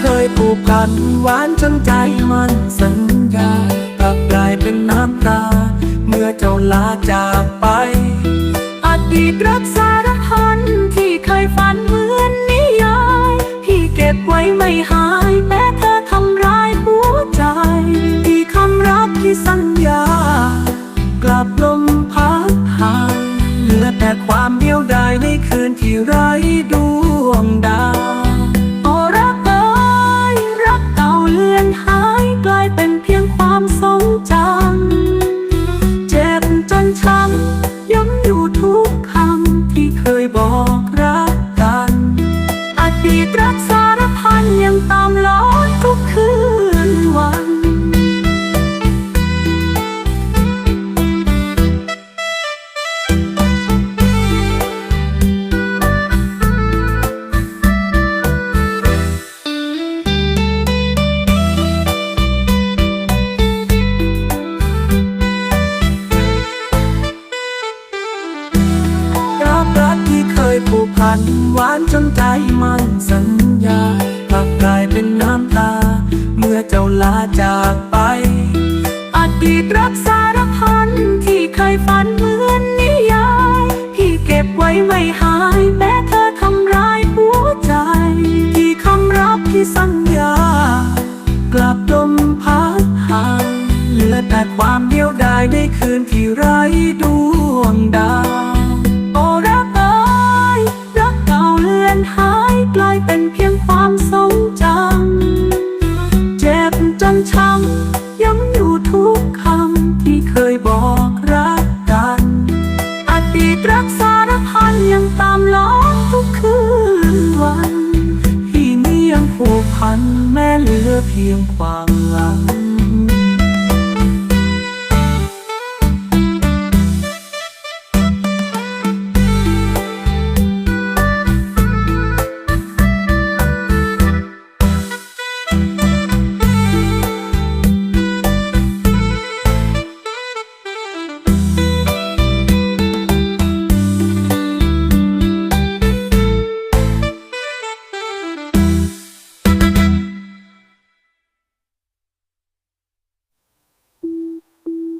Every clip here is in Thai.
เคยผูกพันหวานจนใจมันสัญญากลับกลายเป็นน้ำตา เมื่อเจ้าลาจากไป อดีตรักสารพันที่เคยฝันเหมือนนิยายพี่เก็บไว้ไม่หายแม้เธอทำร้ายหัวใจที่คำรักที่สัญญา กลับลมพัดหายเหลือแต่ความเดียวดายในคื ความทรงจำเจ็บจนช้ำย้ำอยู่ทุกคำที่เคยบอก พันหวานจนใจมันสัญญากลับกลายเป็นน้ำตา เมื่อเจ้าลาจากไป อดีตรักสารพันที่เคยฝันเหมือนนิยายที่เก็บไว้ไม่หายแม้เธอทำร้ายหัวใจ ที่คำรับที่สัญญา กลับลมพัดหายเหลือแต่ความเดียวดายในคืนที่ไร้ดวงดาว ผูกพันแม้เหลือเพียงความหลัง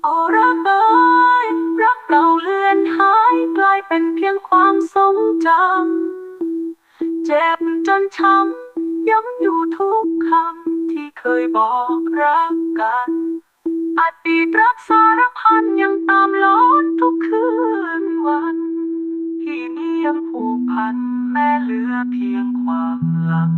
โอ้รักเอ้ยรักเก่าเลือนหายกลายเป็นเพียงความทรงจำเจ็บจนช้ำย้ำอยู่ทุกคำที่เคยบอกรักกันอดีตรักสารพันยังตามล้อนทุกคืนวันที่นี่ยังผูกพันแม้เหลือเพียงความหลัง